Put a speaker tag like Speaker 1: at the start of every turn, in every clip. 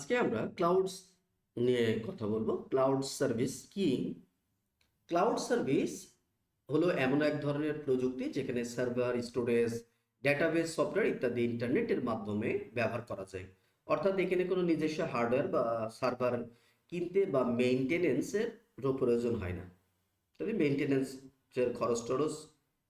Speaker 1: আজকে আমরা ক্লাউডস নিয়ে কথা বলব। ক্লাউড সার্ভিস কি? ক্লাউড সার্ভিস হলো এমন এক ধরনের প্রযুক্তি যেখানে সার্ভার স্টোরেজ ডেটাবেস সফটওয়্যার ইত্যাদি ইন্টারনেটের মাধ্যমে ব্যবহার করা যায়। অর্থাৎ এখানে কোনো নিজস্ব হার্ডওয়্যার বা সার্ভার কিনতে বা মেইনটেনেন্সের প্রয়োজন হয় না। তবে মেইনটেনেন্সের খরচ টরচ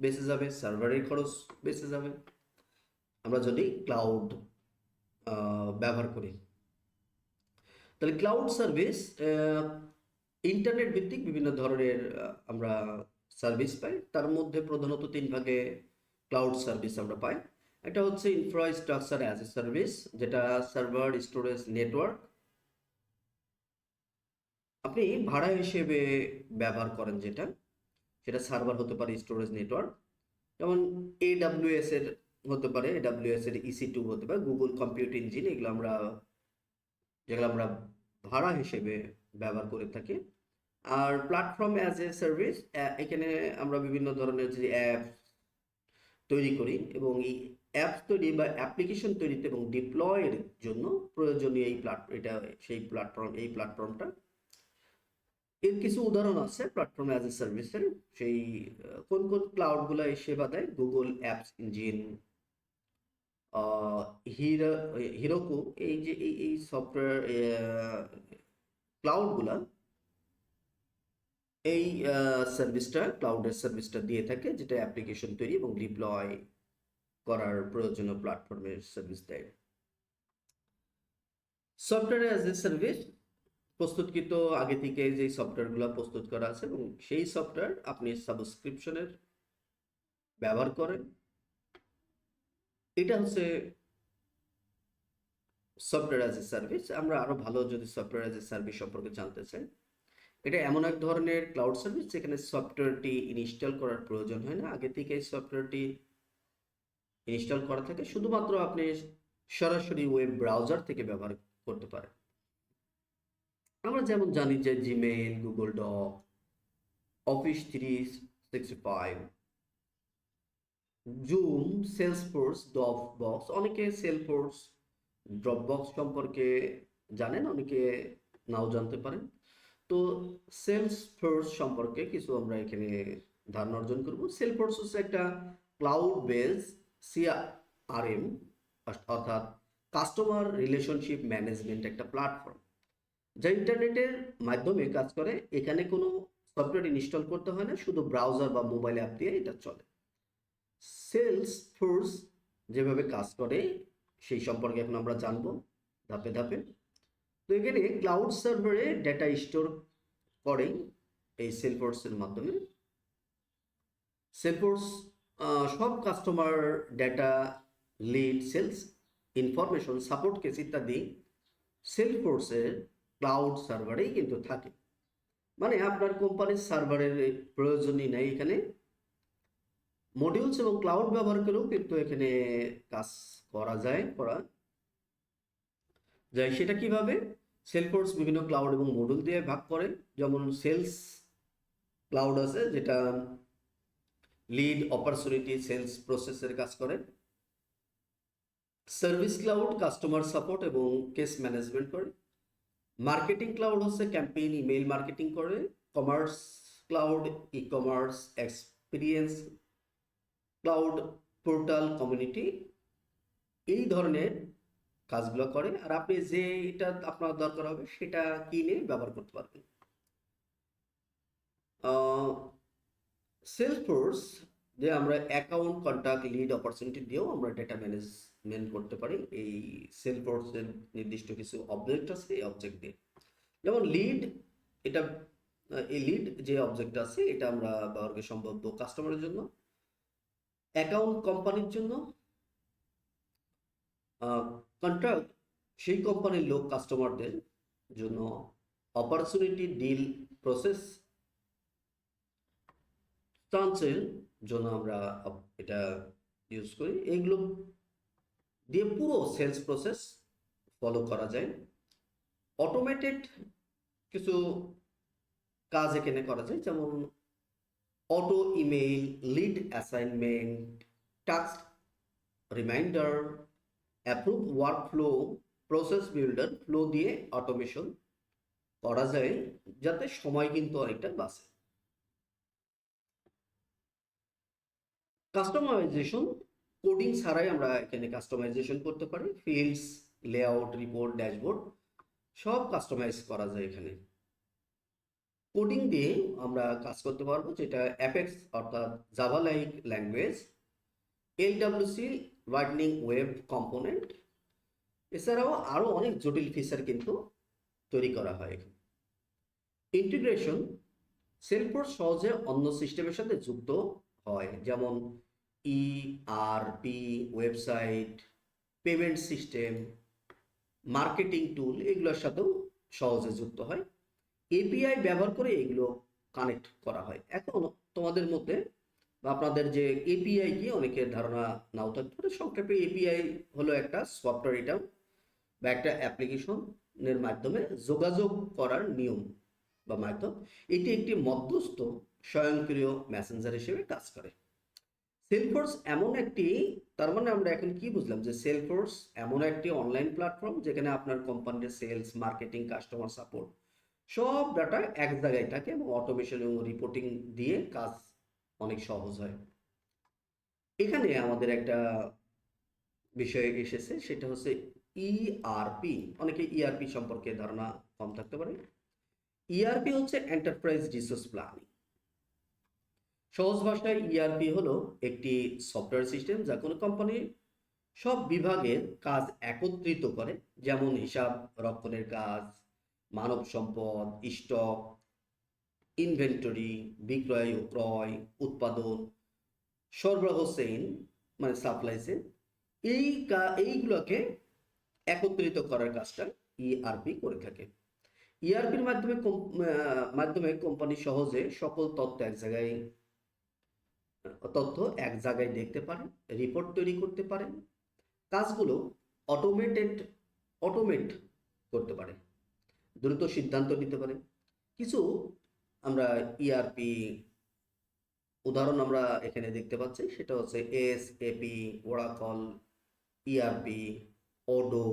Speaker 1: বেঁচে যাবে সার্ভারের খরচ বেঁচে যাবে। আমরা যদি ক্লাউড ব্যবহার করি। তাহলে ক্লাউড সার্ভিস ইন্টারনেট ভিত্তিক বিভিন্ন ধরনের আমরা সার্ভিস পাই। তার মধ্যে প্রধানত তিন ভাগে ক্লাউড সার্ভিস আমরা পাই। একটা হচ্ছে ইনফ্রাস্ট্রাকচার অ্যাজ এ সার্ভিস যেটা সার্ভার স্টোরেজ নেটওয়ার্ক আপনি ভাড়া হিসেবে ব্যবহার করেন যেটা, সেটা সার্ভার হতে পারে স্টোরেজ নেটওয়ার্ক যেমন এডাব্লিউএস এর হতে পারে এডাব্লিউএস এর ইসি টু হতে পারে গুগল কম্পিউট ইঞ্জিন এগুলো আমরা যেগুলো আমরা ভাড়া হিসেবে ব্যবহার করে থাকি। আর প্ল্যাটফর্ম অ্যাজ এ সার্ভিস এখানে আমরা বিভিন্ন ধরনের যে অ্যাপ তৈরি করি এবং এই অ্যাপ তৈরি বা অ্যাপ্লিকেশন তৈরিতে এবং ডিপ্লয়ের জন্য প্রয়োজনীয় এই প্ল্যাট এটা, সেই প্ল্যাটফর্ম এই প্ল্যাটফর্মটা এর কিছু উদাহরণ আছে প্ল্যাটফর্ম অ্যাজ এ সার্ভিসের সেই কোন কোন ক্লাউডগুলো এই সেবা দেয়? Google apps engine hero, Heroku এই যে এই এই সফটওয়্যার ক্লাউডগুলা এই সার্ভিসটা ক্লাউডের সার্ভিসটা দিয়ে থাকে, যেটা অ্যাপ্লিকেশন তৈরি এবং ডিপ্লয় করার প্রয়োজনীয় প্ল্যাটফর্মের সার্ভিস দেয়। সফটওয়্যার অ্যাজ এ সার্ভিস প্রস্তুতকৃত আগে থেকে যে সফটওয়্যারগুলো প্রস্তুত করা আছে এবং সেই সফটওয়্যার আপনি সাবস্ক্রিপশনের ব্যবহার করেন। এটা হচ্ছে সফটওয়্যার অ্যাজ এ সার্ভিস আমরা আরও ভালো যদি সফটওয়্যার অ্যাজ এ সার্ভিস সম্পর্কে জানতে চাই, এটা এমন এক ধরনের ক্লাউড সার্ভিস যেখানে সফটওয়্যারটি ইনস্টল করার প্রয়োজন হয় না। আগে থেকে সফটওয়্যারটি ইনস্টল করা থাকে, শুধুমাত্র আপনি সরাসরি ওয়েব ব্রাউজার থেকে ব্যবহার করতে পারেন। আমরা যেমন জানি যে Gmail Google doc Office three sixty five Zoom Salesforce Dropbox অনেকে সেলফোর্স ড্রপ বক্স সম্পর্কে জানেন, অনেকে নাও জানতে পারেন। তো সেলস ফোর্স সম্পর্কে কিছু আমরা এখানে ধারণা অর্জন করব। সেল ফোর্স হচ্ছে একটা ক্লাউড বেস সিআরএম অর্থাৎ কাস্টমার রিলেশনশিপ ম্যানেজমেন্ট একটা প্ল্যাটফর্ম যা ইন্টারনেটের মাধ্যমে কাজ করে, এখানে কোনো সফটওয়্যার ইনস্টল করতে হয় না, শুধু ব্রাউজার বা মোবাইল অ্যাপ দিয়ে এটা চলে। সেলস ফোর্স যেভাবে কাজ করে, সেই সম্পর্কে এখন আমরা জানব ধাপে ধাপে। তো এখানে ক্লাউড সার্ভারে ডেটা স্টোর করে এই সেলফোর্সের মাধ্যমে। সেলফোর্স সব customer data lead sales information support case ইত্যাদি সেলফোর্সের ক্লাউড সার্ভারেই কিন্তু থাকে। মানে আপনার কোম্পানির সার্ভারের প্রয়োজনই নেই এখানে। মডিউলস এবং ক্লাউড ব্যবহার করেও কিন্তু এখানে কাজ করা যায় করা যায়। সেটা কীভাবে? সেলফোর্স বিভিন্ন ক্লাউড এবং মডিউল দিয়ে ভাগ করে। যেমন সেলস ক্লাউড আছে, যেটা লিড অপরচুনিটি সেলস প্রসেসের কাজ করে। সার্ভিস ক্লাউড কাস্টমার সাপোর্ট এবং কেস ম্যানেজমেন্ট করে। মার্কেটিং ক্লাউড হচ্ছে ক্যাম্পেইন ইমেইল মার্কেটিং করে। Commerce cloud E commerce experience cloud portal community এই ধরনের কাজগুলো করে। আর আপনি যে এটা আপনার দরকার হবে, সেটা কিনে ব্যবহার করতে পারবেন। সেলফোর্স যে আমরা অ্যাকাউন্ট কন্ট্যাক্ট লিড অপরচুনিটি দিয়েও আমরা ডেটা ম্যানেজমেন্ট করতে পারি। এই সেলফোর্সের নির্দিষ্ট কিছু অবজেক্ট আছে এই অবজেক্ট দিয়ে। যেমন লিড এটা, এই লিড যে অবজেক্ট আছে, এটা আমরা ব্যবহারকে সম্ভব কাস্টমারের জন্য অ্যাকাউন্ট কোম্পানির জন্য কন্ট্রাক্ট সেই কোম্পানির লোক কাস্টমারদের জন্য অপরচুনিটি ডিল প্রসেস ট্রান্সের জন্য আমরা এটা ইউজ করি। এইগুলো দিয়ে পুরো সেলস প্রসেস ফলো করা যায়। অটোমেটেড কিছু কাজ এখানে করা যায়। যেমন auto email lead assignment task reminder approve workflow process builder flow দিয়ে অটোমেশন করা যায় যাতে সময় কিন্তু অনেকটা বাঁচে। কাস্টমাইজেশন কোডিং ছাড়াই আমরা এখানে কাস্টমাইজেশন করতে পারি। ফিল্ডস লেআউট রিপোর্ট ড্যাশবোর্ড সব কাস্টমাইজ করা যায় এখানে। কোডিং দিয়ে আমরা কাজ করতে পারব, যেটা অ্যাপেক্স অর্থাৎ Java like language LWC learning web component এছাড়াও আরও অনেক জটিল ফিচার কিন্তু তৈরি করা হয় ইন্টিগ্রেশন সেলফোর্স সহজে অন্য সিস্টেমের সাথে যুক্ত হয়, যেমন E R P website payment system marketing tool এগুলোর সাথেও সহজে যুক্ত হয়। এপিআই ব্যবহার করে এগুলো কানেক্ট করা হয়। এখন তোমাদের মধ্যে বা আপনাদের যে এপিআই কি অনেকের ধারণা নাও থাকতে পারে, সংক্ষেপে এপিআই হলো একটা সফটওয়্যার এটা বা একটা অ্যাপ্লিকেশনের মাধ্যমে যোগাযোগ করার নিয়ম বা মাধ্যম। এটি একটি মধ্যস্থ স্বয়ংক্রিয় মেসেঞ্জার হিসেবে কাজ করে। সেলফোর্স এমন একটি, তার মানে আমরা এখন কি বুঝলাম যে সেলফোর্স এমন একটি অনলাইন প্ল্যাটফর্ম যেখানে আপনার কোম্পানির সেলস মার্কেটিং কাস্টমার সাপোর্ট সব ডাটা এক জায়গায় থাকে এবং অটোমেশন এবং রিপোর্টিং দিয়ে কাজ অনেক সহজ হয়। এখানে আমাদের একটা বিষয় এসেছে, সেটা হচ্ছে ইআরপি অনেকে ইআরপি সম্পর্কে ধারণা কম থাকতে পারে। ইআরপি হচ্ছে এন্টারপ্রাইজ রিসোর্স প্ল্যানিং সহজ ভাষায় ইআরপি হলো একটি সফটওয়্যার সিস্টেম যা কোনো কোম্পানির সব বিভাগের কাজ একত্রিত করে, যেমন হিসাব, রক্ষণের কাজ মানব সম্পদ স্টক ইনভেন্টরি বিক্রয় ও ক্রয়, উৎপাদন, সরবরাহ চেইন মানে সাপ্লাই চেইন এই এইগুলোকে একত্রিত করার কাজটা ইআরপি করে থাকে। ইআরপির মাধ্যমে মাধ্যমে কোম্পানি সহজে সকল তথ্য এক জায়গায়, তথ্য এক জায়গায় দেখতে পারেন রিপোর্ট তৈরি করতে পারেন কাজগুলো অটোমেটেড অটোমেট করতে পারে। দ্রুত সিদ্ধান্ত নিতে পারে। কিছু আমরা ইআরপি উদাহরণ আমরা এখানে দেখতে পাচ্ছি, সেটা হচ্ছে S AP Oracle ERP Odoo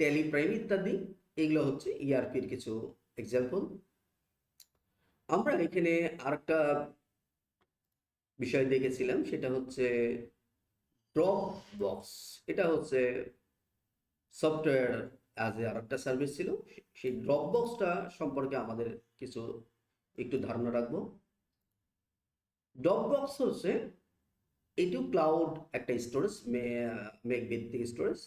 Speaker 1: TallyPrime ইত্যাদি, এগুলো হচ্ছে ইআরপির কিছু এক্সাম্পল আমরা এখানে আরেকটা বিষয় দেখেছিলাম, সেটা হচ্ছে ড্রপ বক্স এটা হচ্ছে সফটওয়্যার অ্যাজ আর একটা সার্ভিস ছিল, সেই ড্রপ বক্সটা সম্পর্কে আমাদের কিছু একটু ধারণা রাখব। ড্রপ বক্স হচ্ছে এটিও ক্লাউড একটা স্টোরেজ মেক ভিত্তিক স্টোরেজ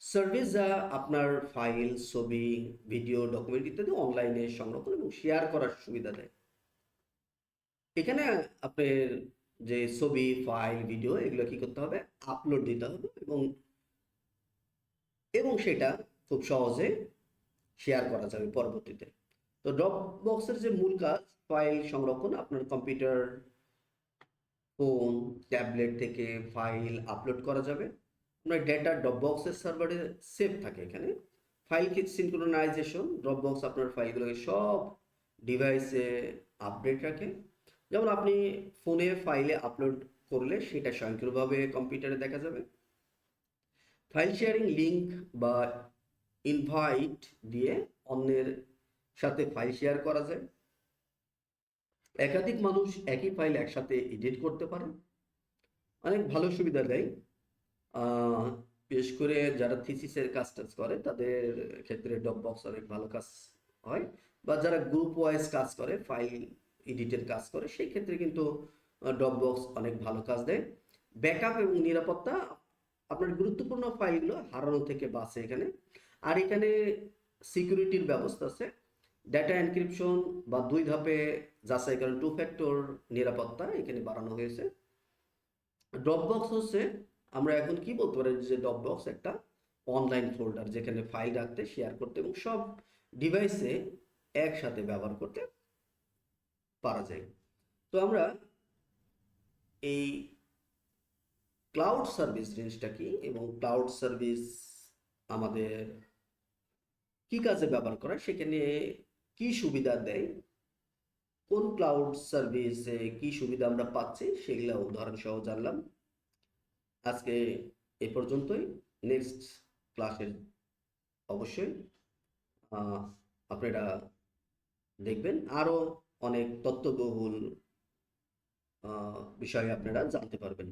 Speaker 1: সার্ভিস যা আপনার ফাইল ছবি ভিডিও ডকুমেন্ট ইত্যাদি অনলাইনে সংরক্ষণ এবং শেয়ার করার সুবিধা দেয়। এখানে আপনার যে ছবি ফাইল ভিডিও এগুলো কি করতে হবে? আপলোড দিতে হবে এবং এবং সেটা খুব সহজে শেয়ার করা যাবে পরবর্তীতে। তো ড্রপ বক্সের যে মূল কাজ ফাইল সংরক্ষণ, আপনার কম্পিউটার ফোন ট্যাবলেট থেকে ফাইল আপলোড করা যাবে। আপনার ডেটা ড্রপ বক্সের সার্ভারে সেভ থাকে এখানে। ফাইল সিনক্রোনাইজেশন ড্রপ বক্স আপনার ফাইলগুলোকে সব ডিভাইসে আপডেট রাখে। যেমন আপনি ফোনে ফাইলে আপলোড করলে সেটা স্বয়ংক্রিয়ভাবে কম্পিউটারে দেখা যাবে। ফাইল শেয়ারিং লিঙ্ক বা ইনভাইট দিয়ে অন্যের সাথে ফাইল শেয়ার করা যায়। একাধিক মানুষ একই ফাইল একসাথে এডিট করতে পারে। অনেক ভালো সুবিধা দেয়। বিশেষ করে যারা থিসিসের কাজ টাজ করে, তাদের ক্ষেত্রে ডপ বক্স অনেক ভালো কাজ হয়। বা যারা গ্রুপ ওয়াইজ কাজ করে ফাইল এডিটের কাজ করে, সেই ক্ষেত্রে কিন্তু ডপ বক্স অনেক ভালো কাজ দেয়। ব্যাকআপ এবং নিরাপত্তা আপনার গুরুত্বপূর্ণ ফাইলগুলো হারানো থেকে বাঁচে এখানে। আর এখানে সিকিউরিটির ব্যবস্থা আছে। ডেটা এনক্রিপশন বা দুই ধাপে যাচাই করেন টু ফ্যাক্টর নিরাপত্তা এখানে বাড়ানো হয়েছে। ড্রপ বক্স হচ্ছে, আমরা এখন কি বলতে পারি যে ড্রপ বক্স একটা অনলাইন ফোল্ডার যেখানে ফাইল রাখতে শেয়ার করতে এবং সব ডিভাইসে একসাথে ব্যবহার করতে পারা যায়। তো আমরা এই ক্লাউড সার্ভিস জিনিসটা কি? এবং ক্লাউড সার্ভিস আমাদের কি কাজে ব্যবহার করা? সেখানে কি সুবিধা দেয়? কোন ক্লাউড সার্ভিসে কি সুবিধা আমরা পাচ্ছি? সেগুলো উদাহরণ সহ জানলাম। আজকে এ পর্যন্তই। নেক্সট ক্লাসের অবশ্যই আপনারা দেখবেন। আরও অনেক তত্ত্ববহুল বিষয়ে আপনারা জানতে পারবেন।